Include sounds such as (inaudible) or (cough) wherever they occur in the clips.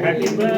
Happy birthday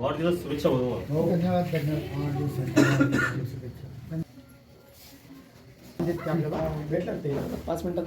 वाढदिवस शुभेच्छा हो धन्यवाद भेटलं ते. पाच मिनिटात.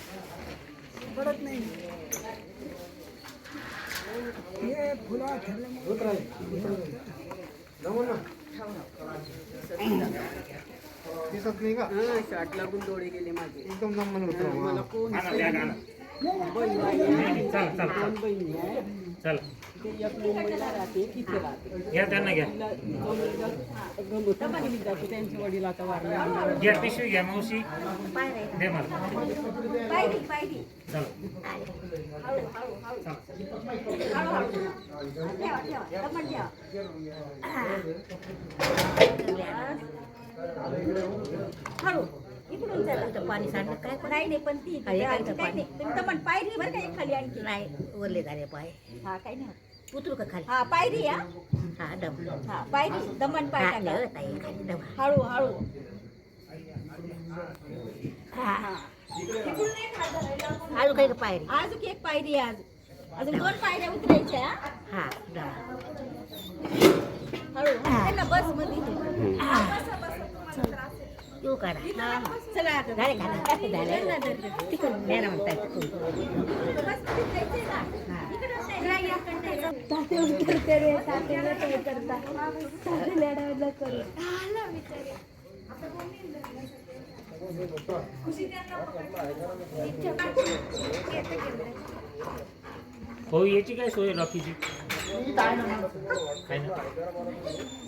बघा हळूहळू हा, ना दिसत नाही का? शॉट लागून डोळे गेले माझे. एकदम जमून उतरा. मला कोण. बहीण. चला. ते एक मुंबईला राहते तिथे राहते घ्या त्यांना घ्या. तिला तो मुलगा गंगोत्री खोलीत जातो त्यांचे वडील आता वारले घ्या पिशवी घ्या मावशी. दे मला. चला. हळू इकडून चला पाणी सांडलं काय नाही नाही पण ती काय काही तर पाणी. नाही दमन पायरी बरं का एक खाली आणखी. नाही वरले झाले पाय. हा काही नाही. होत. उतरू का खाली? हा पायरी हा हा डब. हा पायरी दमन पाय हा टाका. नाही, ताई खाली डब. हळू हळू. हा. इकडून हात धरायला आपण. अजून काही पायरी? अजून एक पायरी आहे आज. अजून दोन पायऱ्या उतरायच्या. हा? हा डबा. हळू त्यांना बसमध्ये घे. हा, बसा, बसा. तुम्हाला त्रास काढा चला. झाले झाले? तिकडून म्हणताय. हो याची काय सोय रॉकीची काय ना?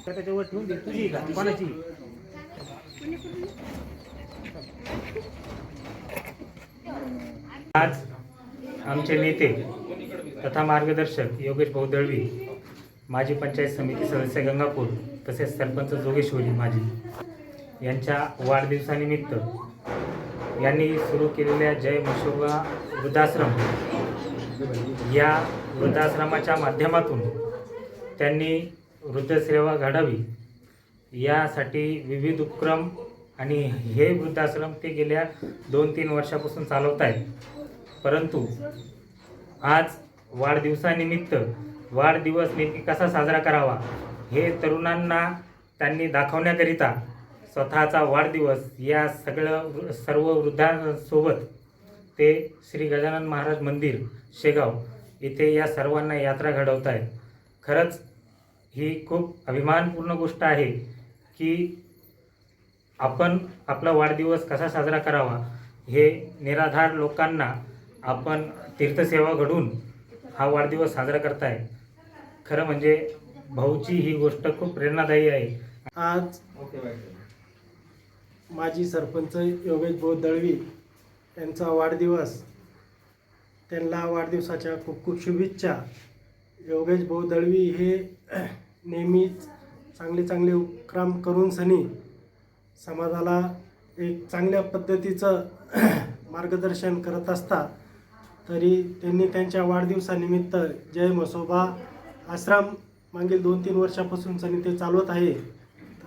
तर त्याच्यावर ठेवून दे. तुझी का? कोणाची? आज आमचे नेते तथा मार्गदर्शक योगेश भाऊ दळवी माजी पंचायत समिती सदस्य गंगापूर तसेच सरपंच जोगेश्वरी माजी यांच्या वाढदिवसानिमित्त यांनी सुरू केलेल्या जय मशोबा वृद्धाश्रम या वृद्धाश्रमाच्या माध्यमातून त्यांनी वृद्धसेवा घडावी. यासाठी विविध उपक्रम आणि हे वृद्धाश्रम ते गेल्या दोन तीन वर्षापासून चालवत आहेत परंतु आज वाढदिवसानिमित्त वाढदिवस नेमकी कसा साजरा करावा हे तरुणांना त्यांनी दाखवण्याकरिता स्वतःचा वाढदिवस या सगळं वृ- सर्व वृद्धांसोबत ते श्री गजानन महाराज मंदिर शेगाव इथे या सर्वांना यात्रा घडवत आहेत खरंच ही खूप अभिमानपूर्ण गोष्ट आहे. की आपण आपला वाढदिवस कसा साजरा करावा हे निराधार लोकांना आपण तीर्थसेवा घडून हा वाढदिवस साजरा करताय. खरं म्हणजे भाऊची ही गोष्ट खूप प्रेरणादायी आहे. आज माजी सरपंच योगेश भाऊ दळवी यांचा वाढदिवस त्यांना वाढदिवसाच्या खूप खूप शुभेच्छा. योगेश भाऊ दळवी हे नेहमीच चांगले चांगले उपक्रम करून सनी समाजाला एक चांगल्या पद्धतीचं (clears throat) मार्गदर्शन करत असतात तरी त्यांनी त्यांच्या वाढदिवसानिमित्त जय मसोबा आश्रम मागील दोन तीन वर्षापासून सनी ते चालवत आहे.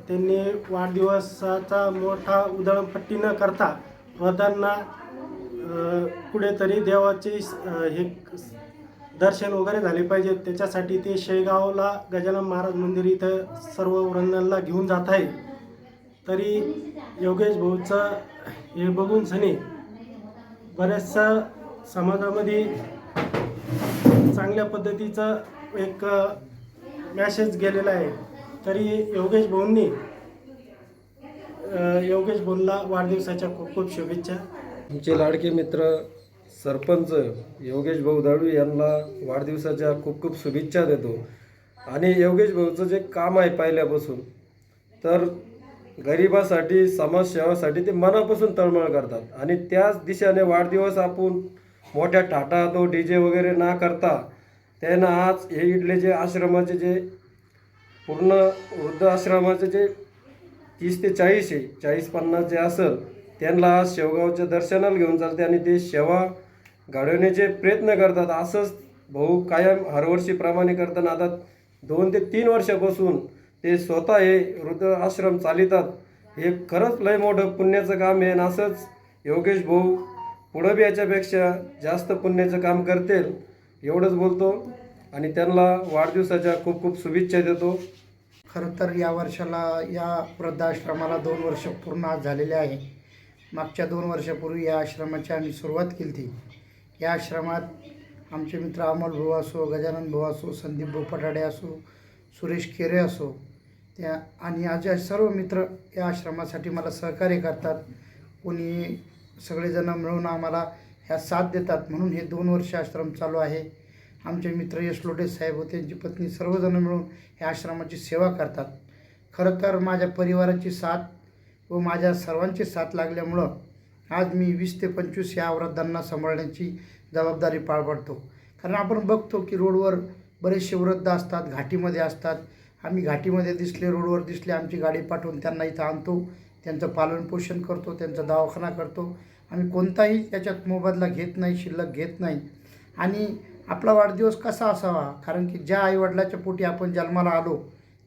त्यांनी वाढदिवसाचा मोठा उधळपट्टी न करता वृद्धांना कुठेतरी देवाचे हे दर्शन वगैरे झाले पाहिजे. त्याच्यासाठी ते शेगावला गजानन महाराज मंदिर इथं सर्व वृंदांना घेऊन जात आहे. तरी योगेश भाऊचं हे बघून सनी बऱ्याचशा समाजामध्ये चांगल्या पद्धतीचं एक मॅसेज गेलेला आहे. तरी योगेश भाऊंनी योगेश भाऊंना वाढदिवसाच्या खूप खूप शुभेच्छा. आमचे लाडके मित्र सरपंच योगेश भाऊ दळवी यांना वाढदिवसाच्या खूप खूप शुभेच्छा देतो. आणि योगेश भाऊचं जे काम आहे पहिल्यापासून तर गरिबासाठी समाजसेवासाठी ते मनापासून तळमळ करतात. आणि त्याच दिशेने वाढदिवस आपण मोठ्या टाटा तो डी जे वगैरे ना करता त्यांना आज हे इथले जे आश्रमाचे जे पूर्ण वृद्ध आश्रमाचे जे तीस ते चाळीस आहे चाळीस पन्नास जे असेल त्यांना आज शेवगावच्या दर्शनाला घेऊन चालते आणि ते सेवा घडवण्याचे प्रयत्न करतात असंच भाऊ कायम हरवर्षीप्रमाणे करताना आता दोन ते तीन वर्षापासून ते स्वतः हे वृद्ध आश्रम चालितात. हे खरंच लय मोठं पुण्याचं काम आहे आणि असंच योगेश भाऊ पुढं बी याच्यापेक्षा जास्त पुण्याचं काम करतील एवढंच बोलतो. आणि त्यांना वाढदिवसाच्या खूप खूप शुभेच्छा देतो. खरं तर या वर्षाला या वृद्धाश्रमाला दोन वर्ष पूर्ण झालेले आहे. मागच्या दोन वर्षापूर्वी या आश्रमाची आम्ही सुरुवात केली होती. या आश्रमात आमचे मित्र अमोल भाऊ असो गजानन भाऊ असो संदीप भाऊ पटाडे असो सुरेश केरे असो त्या आणि आज सर्व मित्र या आश्रमासाठी मला सहकार्य करतात. कोणी सगळेजण मिळून आम्हाला ह्या साथ देतात म्हणून हे दोन वर्ष आश्रम चालू आहे. आमचे मित्र यश लोटे साहेब होते त्यांची पत्नी सर्वजण मिळून ह्या आश्रमाची सेवा करतात. खरं तर माझ्या परिवाराची साथ व माझ्या सर्वांची साथ लागल्यामुळं आज मी वीस ते पंचवीस या वृद्धांना सांभाळण्याची जबाबदारी पार पाडतो कारण आपण बघतो की रोडवर बरेचसे वृद्ध असतात घाटीमध्ये असतात. आम्ही घाटीमध्ये दिसले रोडवर दिसले आमची गाडी पाठवून त्यांना इथं आणतो. त्यांचं पालनपोषण करतो त्यांचा दवाखाना करतो. आम्ही कोणताही त्याच्यात मोबदला घेत नाही शिल्लक घेत नाही. आणि आपला वाढदिवस कसा असावा? कारण की ज्या आईवडिलाच्या पोटी आपण जन्माला आलो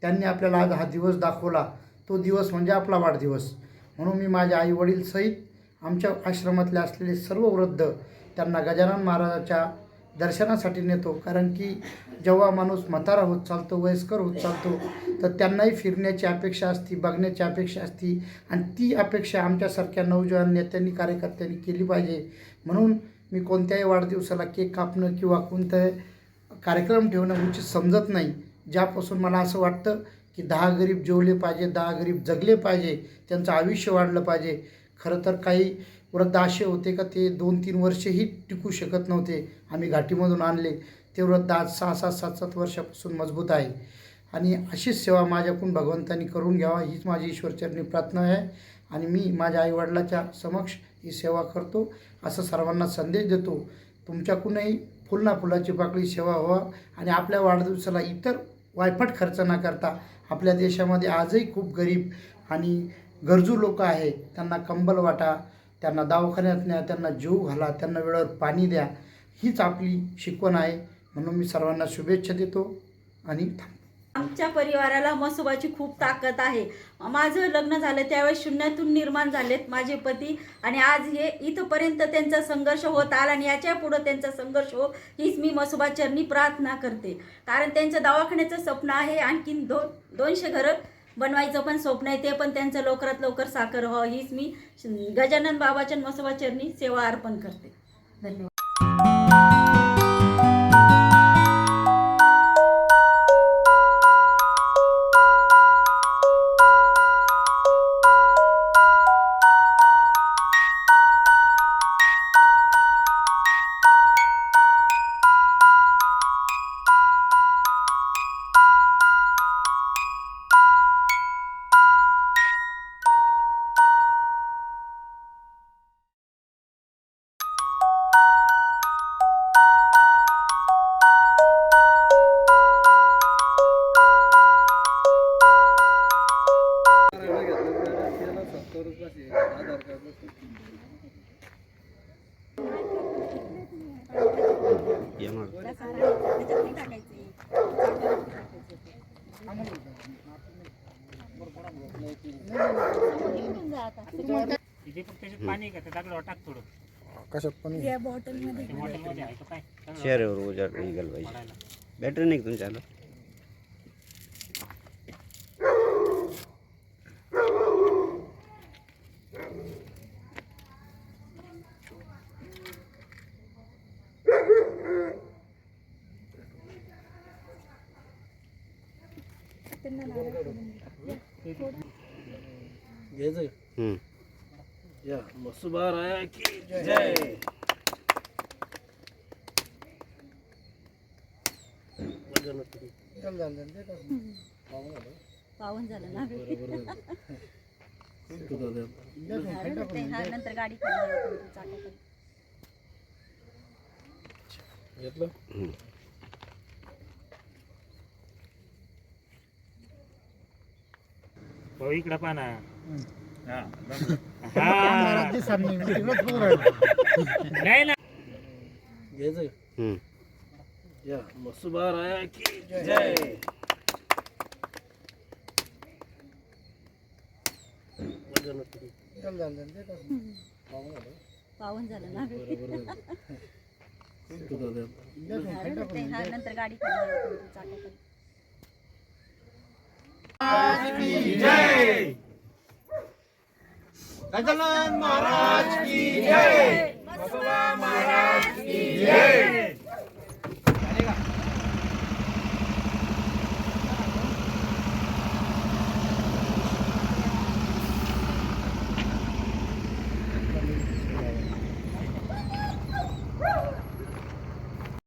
त्यांनी आपल्याला आज हा दिवस दाखवला. तो दिवस म्हणजे आपला वाढदिवस. म्हणून मी माझ्या आईवडीलसहित आमच्या आश्रमातले असलेले सर्व वृद्ध त्यांना गजानन महाराजाच्या दर्शनासाठी नेतो. कारण की जेव्हा माणूस म्हातारा होत चालतो वयस्कर होत चालतो तर त्यांनाही फिरण्याची अपेक्षा असती बघण्याची अपेक्षा असती आणि ती अपेक्षा आमच्यासारख्या नवजवान नेत्यांनी कार्यकर्त्यांनी केली पाहिजे. म्हणून मी कोणत्याही वाढदिवसाला केक कापणं किंवा कोणतं कार्यक्रम ठेवणं उचित समजत नाही. ज्यापासून मला असं वाटतं की दहा गरीब जेवले पाहिजे दहा गरीब जगले पाहिजे त्यांचं आयुष्य वाढलं पाहिजे. खरं तर काही वृद्ध असे होते का ते दोन तीन वर्षेही टिकू शकत नव्हते. आम्ही घाटीमधून आणले. ते वृद्ध आज सहा सात सात सात वर्षापासून मजबूत आहे. आणि अशीच सेवा माझ्याकडून भगवंतांनी करून घ्यावा हीच माझी ईश्वरचरणी प्रार्थना आहे. आणि मी माझ्या आईवडिलाच्या समक्ष ही सेवा करतो असं सर्वांना संदेश देतो. तुमच्याकडूनही फुल ना फुलाची पाकळी सेवा व्हावा आणि आपल्या वाढदिवसाला इतर वायफट खर्च न करता आपल्या देशामध्ये आजही खूप गरीब आणि गरजू लोक आहे त्यांना कंबल वाटा त्यांना दवाखान्यात न्या त्यांना जीव घाला त्यांना वेळेवर पाणी द्या हीच आपली शिकवण आहे. म्हणून मी सर्वांना शुभेच्छा देतो आणि आमच्या परिवाराला मसोबाची खूप ताकद आहे. माझं लग्न झालं त्यावेळेस शून्यातून निर्माण झालेत माझे पती आणि आज हे इथपर्यंत त्यांचा संघर्ष होत आला आणि याच्या पुढं त्यांचा संघर्ष हो हीच मी मसोबा चरणी प्रार्थना करते. कारण त्यांचं दवाखान्याचं स्वप्न आहे आणखीन दोन दोनशे घरं बनवायचं पण स्वप्न आहे ते पण त्यांचं लवकरात लवकर साकार व्हावं हो, हीच मी गजानन बाबाच्या मसोबा चरणी सेवा अर्पण करते. धन्यवाद. तिथे फक्त त्याच्यात पाणी आहे का ते दगडावर टाक थोडं कशात पण या बॉटलमध्ये ते मॉडेलमध्ये आहे का काय चेहऱ्यावर उजाड निघाल पाहिजे पडायला. बॅटरी नाही का तुमच्याला त्यांना नारळ. घ्यायचं हम्म. या मसुबार आहे की जय। पावन झालं ना. ते हा नंतर गाडी खाली जाऊ, चाकाखाली. घेतलं? भाऊ इकडं पहा ना हा. नाही ना घ्यायचं हम्म. या मसुबार आहे की जय पावन झालं ना ते हा नंतर गाडी खाली जाऊ, चाकाखाली. गजानन महाराज की जय। महाराज की जय।